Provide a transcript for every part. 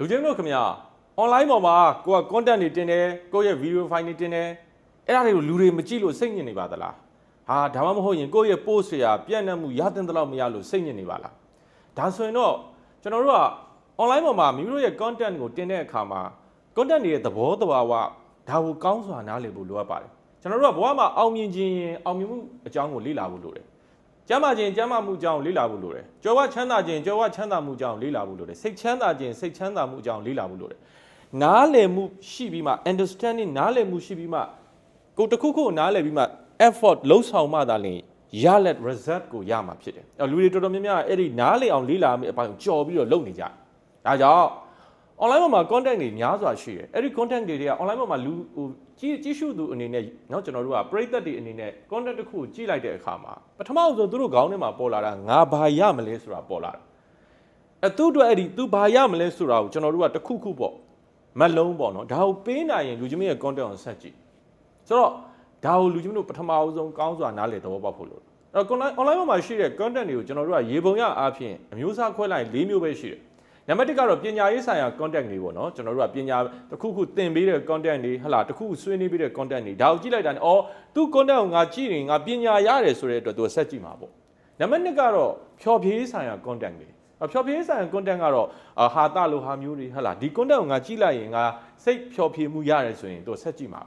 လူချင်းတို့ခင်ဗျာ online ပေါ်မှာကိုက content တွေတင်တယ်ကိုယ့်ရဲ့ video file တွေတင်တယ်အဲ့ဒါတွေကိုလူတွေမကြည့်လို့စိတ်ညစ်နေပါသလားဟာဒါမှမဟုတ်ရင်ကိုယ့်ရဲ့ post တွေကပြန့်နှံ့မှုရတဲ့တလောက်မရလို့စိတ်ညစ်နေပါလားဒါဆိုရင်တော့ကျွန်တော်တို့က online ပေါ်မှာမိမိတို့ရဲ့ content ကိုတင်တဲ့အခါမှာ content တွေရဲ့သဘောတဘာဝဒါကိုကောင်းစွာနားလည်ဖို့လိုအပ်ပါတယ်ကျွန်တော်တို့ကဘဝမှာအောင်မြင်ခြင်းရင်အောင်မြင်မှုအကြောင်းကိုလေ့လာဖို့လိုတယ် ကျမ်းမာခြင်းကျမ်းမာမှုအကြောင်းလေ့လာဖို့လိုတယ်။ကြွယ်ဝချမ်းသာခြင်းကြွယ်ဝချမ်းသာမှုအကြောင်းလေ့လာဖို့လိုတယ်။စိတ်ချမ်းသာခြင်းစိတ်ချမ်းသာမှုအကြောင်းလေ့လာဖို့လိုတယ်။နားလည်မှုရှိပြီးမှ understanding နားလည်မှုရှိပြီးမှကိုယ်တစ်ခုခုကိုနားလည်ပြီးမှ effort လှုပ်ဆောင်မှသာလျှင်ရလက် result ကိုရမှာဖြစ်တယ်။အဲ့လူတွေတော်တော်များများအဲ့ဒီနားလည်အောင်လေ့လာမယ့်အပိုင်းကိုကြော်ပြီးတော့လုပ်နေကြတယ်။ဒါကြောင့် online ပေါ်မှာ content တွေများစွာရှိတယ်။အဲ့ဒီ content တွေတွေက online ပေါ်မှာလူဟိုကြည့်ကြည့်ရှုသူအနေနဲ့เนาะကျွန်တော်တို့ကပရိသတ်တွေအနေနဲ့ content တစ်ခုကိုကြည့်လိုက်တဲ့အခါမှာပထမဆုံးသူတို့ခေါင်းထဲမှာပေါ်လာတာငါဘာရမလဲဆိုတာပေါ်လာတာ။အဲသူ့အတွက်အဲ့ဒီသူဘာရမလဲဆိုတာကိုကျွန်တော်တို့ကတစ်ခုခုပေါ့မက်လုံးပေါ့နော်ဒါကိုပေးနိုင်ရင်လူချင်းမရဲ့ content ကိုဆက်ကြည့်ဆိုတော့ဒါကိုလူချင်းတို့ပထမအဆုံးကောင်းစွာနားလည်သဘောပေါက်ဖို့လိုတယ်အဲ့တော့ online online ပေါ်မှာရှိတဲ့ content တွေကိုကျွန်တော်တို့ကရေပုံရအားဖြင့်အမျိုးအစားခွဲလိုက်၄မျိုးပဲရှိတယ် နံပါတ်1ကတော့ပညာရေးဆိုင်ရာ content တွေပေါ့နော်ကျွန်တော်တို့ကပညာတစ်ခုခုသင်ပေးတဲ့ content တွေဟလာတစ်ခုခုဆွေးနွေးပေးတဲ့ content တွေဒါကိုကြည့်လိုက်တာနဲ့အော်သူ content ကိုငါကြည့်ရင်ငါပညာရတယ်ဆိုတဲ့အတွက်သူဆက်ကြည့်မှာပေါ့နံပါတ်2ကတော့ဖြော်ဖြေးဆိုင်ရာ content တွေအဖြော်ဖြေးဆိုင်ရာ content ကတော့အာဟာတာလိုဟာမျိုးတွေဟလာဒီ content ကိုငါကြည့်လိုက်ရင်ငါစိတ်ဖြော်ဖြေးမှုရတယ်ဆိုရင်သူဆက်ကြည့်မှာ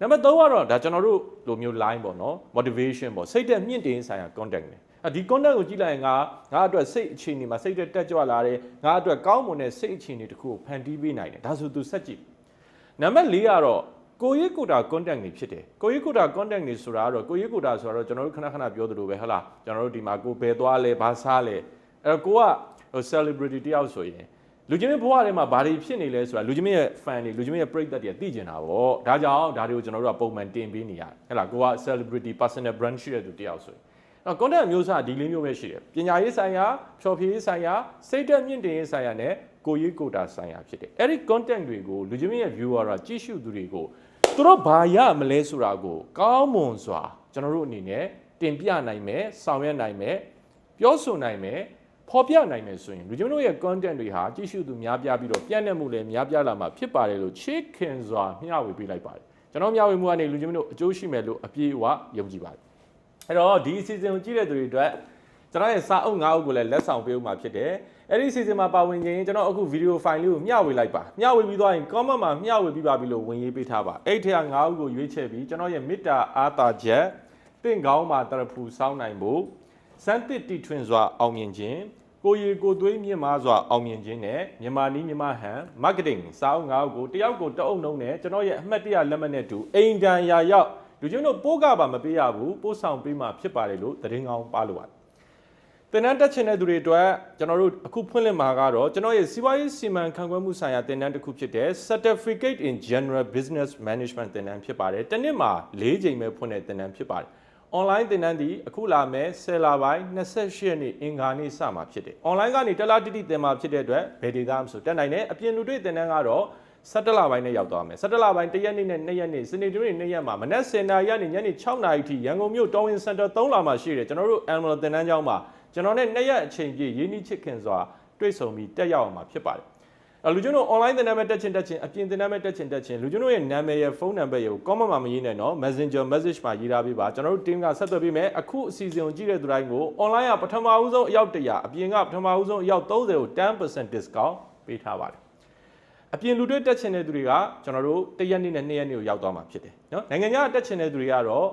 နံပါတ်3ကတော့ဒါကျွန်တော်တို့လိုမျိုး line ပေါ့နော် motivation ပေါ့စိတ်သက်မြင့်တင်ဆိုင်ရာ content တွေအ ဒီ content ကိုကြည့်လိုက်ရင်ငါငါအတွက်စိတ်အခြေအနေမှာစိတ်တက်ကြွလာတယ်ငါအတွက်ကောင်းမွန်တဲ့စိတ်အခြေအနေတစ်ခုကိုဖန်တီးပေးနိုင်တယ်ဒါဆိုသူဆက်ကြည့်နံပါတ်4ကတော့ကိုရေးကိုတာ content တွေဖြစ်တယ်ကိုရေးကိုတာ content တွေဆိုတာကတော့ကိုရေးကိုတာဆိုတော့ကျွန်တော်တို့ခဏခဏပြောသလိုပဲဟုတ်လားကျွန်တော်တို့ဒီမှာကိုဘယ်သွားလဲဘာစားလဲအဲ့တော့ကိုကဟို celebrity တယောက်ဆိုရင်လူချင်းဘဝထဲမှာဘာတွေဖြစ်နေလဲဆိုတာလူချင်းရဲ့ fan တွေလူချင်းရဲ့ပရိသတ်တွေကသိကျင်တာပေါ့ဒါကြောင့်ဒါတွေကိုကျွန်တော်တို့ကပုံမှန်တင်ပေးနေရတယ်ဟဲ့လားကိုက celebrity personal brand ရှိတဲ့သူတယောက်ဆိုရင် အဲ့ content မျိုးစားဒီလေးမျိုးပဲရှိတယ်ပညာရေးဆိုင်ရာဖြော်ဖြေရေးဆိုင်ရာစိတ်သက်မြင့်တင်ရေးဆိုင်ရာနဲ့ကိုရေးကိုတာဆိုင်ရာဖြစ်တယ်အဲ့ဒီ content တွေကိုလူချင်းရဲ့ viewer ကကြည့်ရှုသူတွေကိုသူတို့ဘာရမလဲဆိုတာကိုကောင်းမွန်စွာကျွန်တော်တို့အနေနဲ့တင်ပြနိုင်မယ်ဆောင်ရွက်နိုင်မယ်ပြောဆိုနိုင်မယ်ဖော်ပြနိုင်မယ်ဆိုရင်လူချင်းတို့ရဲ့ content တွေဟာကြည့်ရှုသူများပြားပြီးတော့ပြန့်နှံ့မှုလည်းများပြားလာမှာဖြစ်ပါတယ်လို့ချစ်ခင်စွာမျှဝေပေးလိုက်ပါတယ်ကျွန်တော်မျှဝေမှုကနေလူချင်းတို့အကျိုးရှိမယ်လို့အပြည့်အဝယုံကြည်ပါတယ် အဲ့တော့ဒီ season ကိုကြည့်တဲ့သူတွေအတွက်ကျွန်တော်ရဲ့စာအုပ်၅အုပ်ကိုလည်းလက်ဆောင်ပေးဦးမှာဖြစ်တယ်အဲ့ဒီ season မှာပါဝင်ခြင်းကျွန်တော်အခု video file လေးကိုမျှဝေလိုက်ပါမျှဝေပြီးသွားရင် comment မှာမျှဝေပြီးပါပြီလို့ဝင်ရေးပေးထားပါအဲ့ထက်၅အုပ်ကိုရွေးချယ်ပြီးကျွန်တော်ရဲ့မေတ္တာအားသာချက်တင့်ကောင်းမှာတရဖူစောင်းနိုင်ဖို့စမ်းတစ်တီထွင်စွာအောင်မြင်ခြင်းကိုရီကိုသွေးမြင့်မားစွာအောင်မြင်ခြင်းနဲ့မြန်မာနီးမြန်မာဟန် marketing စာအုပ်၅အုပ်ကိုတယောက်ကိုတအုပ်နှုံးနဲ့ကျွန်တော်ရဲ့အမှတ်တရလက်မှတ်နဲ့တူအိမ်တန်ရာရောက် လူချင်းတို့ပိုးကပါမပေးရဘူးပို့ဆောင်ပေးမှဖြစ်ပါတယ်လို့သတင်းကောင်းပါလို့ပါတယ်တင်နန်းတက်ချင်တဲ့သူတွေအတွက်ကျွန်တော်တို့အခုဖွင့်လှစ်မှာကတော့ကျွန်တော်ရဲ့စီးပွားရေးစီမံခန့်ခွဲမှုဆိုင်ရာတင်နန်းတစ်ခုဖြစ်တဲ့ Certificate in General Business Management တင်နန်းဖြစ်ပါတယ်တစ်နှစ်မှာ၄ချိန်ပဲဖွင့်တဲ့တင်နန်းဖြစ်ပါတယ် online သင်တန်းဒီအခုလာမယ်10လပိုင်း28ရက်နေ့အင်္ဂါနေ့စမှာဖြစ်တယ်။ online ကနေတလားတိတိသင်မှာဖြစ်တဲ့အတွက်ဘယ်ဒေသမဆိုတက်နိုင်တယ်။အပြင်လူတွေ့သင်တန်းကတော့ 17လပိုင်းနဲ့ရောက်သွားမယ်17လပိုင်း1ရက်နေ့နဲ့2ရက်နေ့စနေတနေ့2ရက်မှာမနက်10:00နာရီကနေညနေ6:00နာရီထိရန်ကုန်မြို့တော်ဝင်စင်တာ3လမှာရှိတယ်ကျွန်တော်တို့ annual သင်တန်းကျောင်းမှာကျွန်တော်နဲ့2ရက်အချိန်ပြည့်ရင်းနှီးချစ်ခင်စွာတွေ့ဆုံပြီးတက်ရောက်အောင်မှာဖြစ်ပါတယ်အဲလူကျွန်တော် online သင်တန်းမဲ့တက်ချင်တက်ချင်အပြင်သင်တန်းမဲ့တက်ချင်တက်ချင်လူကျွန်တော်ရဲ့နာမည်ရဲ့ဖုန်းနံပါတ်ရဲ့ comment မှာမရေးနဲ့နော် Messenger message မှာရေးထားပေးပါကျွန်တော်တို့ team ကဆက်သွယ်ပေးမယ်အခုအစီအစဉ်ကိုကြည့်တဲ့သူတိုင်းကို online ကပထမဦးဆုံးအယောက်100အပြင်ကပထမဦးဆုံးအယောက်30ကို10% discount ပေးထားပါတယ် အပြင်လူတွေတက်ချင်တဲ့သူတွေကကျွန်တော်တို့1ရက်နေ့နဲ့2ရက်နေ့ကိုရောက်သွားမှာဖြစ်တယ်နော်နိုင်ငံခြားတက်ချင်တဲ့သူတွေကတော့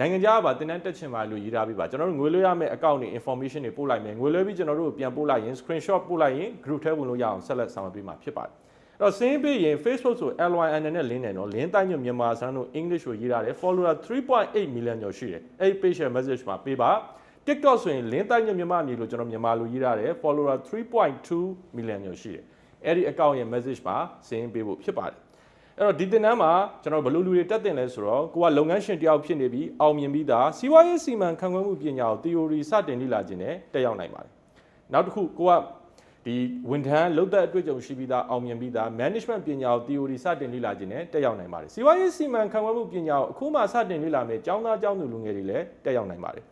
နိုင်ငံခြားကပါတင်တန်းတက်ချင်ပါလို့ရေးထားပေးပါကျွန်တော်တို့ငွေလွှဲရမယ့် account တွေ information တွေပို့လိုက်မယ်ငွေလွှဲပြီးကျွန်တော်တို့ပြန်ပို့လိုက်ရင် screenshot ပို့လိုက်ရင် group ထဲဝင်လို့ရအောင်ဆက်လက်ဆောင်ရွက်ပေးမှာဖြစ်ပါတယ်အဲ့တော့စင်းပေးရင် Facebook ဆို LYN နဲ့ link နဲ့နော် link တိုင်းညမြန်မာစမ်းတို့ English ကိုရေးထားတယ် follower 3.8 million ကျော်ရှိတယ်အဲ့ page ရဲ့ message မှာပေးပါ TikTok ဆိုရင် link တိုင်းညမြန်မာအမည်လို့ကျွန်တော်မြန်မာလိုရေးထားတယ် follower 3.2 million ကျော်ရှိတယ် အဲ့ဒီ account ရဲ့ message မှာစင်းပေးဖို့ဖြစ်ပါတယ်အဲ့တော့ဒီတင်တန်းမှာကျွန်တော်ဘယ်လိုလူတွေတက်တင်လဲဆိုတော့ကိုကလုပ်ငန်းရှင်တယောက်ဖြစ်နေပြီးအောင်မြင်ပြီးသားစီးပွားရေးစီမံခန့်ခွဲမှုပညာကို theory စတင်လေ့လာခြင်းနဲ့တက်ရောက်နိုင်ပါတယ်နောက်တစ်ခုကိုကဒီဝန်ထမ်းလုပ်သက်အတွေ့အကြုံရှိပြီးသားအောင်မြင်ပြီးသား management ပညာကို theory စတင်လေ့လာခြင်းနဲ့တက်ရောက်နိုင်ပါတယ်စီးပွားရေးစီမံခန့်ခွဲမှုပညာကိုအခုမှစတင်လေ့လာမယ်ကျောင်းသားကျောင်းသူလူငယ်တွေလည်းတက်ရောက်နိုင်ပါတယ်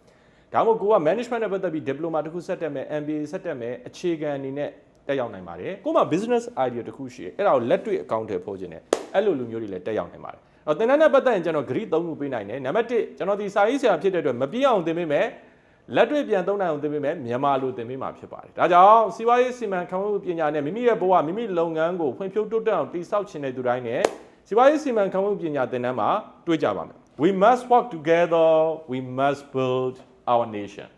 ဒါမှမဟုတ်ကိုက management နဲ့ပတ်သက်ပြီး diploma တစ်ခုဆက်တက်မယ် MBA ဆက်တက်မယ်အခြေခံအနေနဲ့ တတက်ရောက်နိုင်ပါတယ်ကို့မှာ business idea တစ်ခုရှိတယ်အဲ့ဒါကိုလက်တွေ့အကောင့်ထဲပို့ခြင်းတယ်အဲ့လိုလူမျိုးတွေလည်းတက်ရောက်နိုင်ပါတယ်အဲ့တော့သင်တန်းနဲ့ပတ်သက်ရင်ကျွန်တော် grid 3ခုပေးနိုင်တယ်နံပါတ်1ကျွန်တော်ဒီစာရေးဆရာဖြစ်တဲ့အတွက်မပြည့်အောင်သင်ပေးမယ်လက်တွေ့ပြန်သုံးနိုင်အောင်သင်ပေးမယ်မြန်မာလိုသင်ပေးမှာဖြစ်ပါတယ်ဒါကြောင့်စီးပွားရေးစီမံခန့်ခွဲမှုပညာနဲ့မိမိရဲ့ဘဝမိမိလုပ်ငန်းကိုဖွံ့ဖြိုးတိုးတက်အောင်တည်ဆောက်ခြင်းတဲ့သူတိုင်းနဲ့စီးပွားရေးစီမံခန့်ခွဲမှုပညာသင်တန်းမှာတွေ့ကြပါမယ် We must work together we must build our nation